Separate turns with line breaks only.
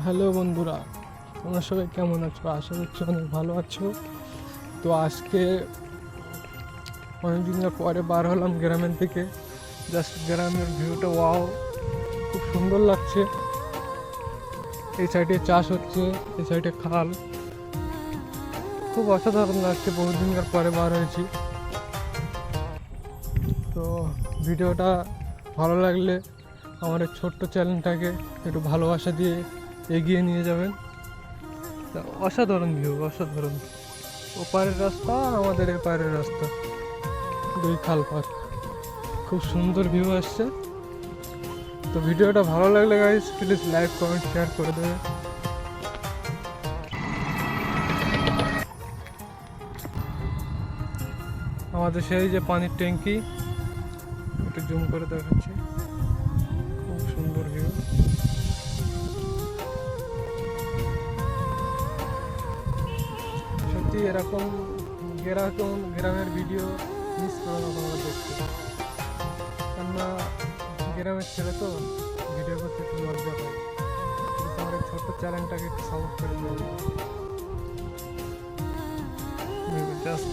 Hello বন্ধুরা, তোমরা সবাই কেমন আছো? আশা করছি অনেক ভালো আছো। তো আজকে অনেক দিনের পরে বার হলাম গ্রামের থেকে জাস্ট গ্রামের ভিউটা ওয়াও, খুব সুন্দর লাগছে। এই সাইডে চাষ হচ্ছে, এই সাইডে খাল। খুব অসাধারণ লাগছে বহুদিনকার পরে বার হয়েছি। তো ভিডিওটা ভালো লাগলে আমার ছোট্ট চ্যানেলটাকে একটু ভালোবাসা দিয়ে এগিয়ে নিয়ে যাবেন। অসাধারণ ভিউ অসাধারণ। ওপারের রাস্তা আর আমাদের এপারের রাস্তা। দুই খাল পার। খুব সুন্দর ভিউ আসছে। তো ভিডিওটা ভালো লাগলে guys please like comment share করে দেবে আমাদের সেই যে পানির ট্যাঙ্কি, একটু জুম করে দেখাচ্ছি। সত্যি এরকম এরকম গ্রামের ভিডিও মিস করো না, তোমরা দেখতে। কেননা গ্রামের ছেলে তো ভিডিও করতে একটু লজ্জা তোমার আমার ছোট্ট চ্যানেলটাকে একটু সাপোর্ট করে দেবো জাস্ট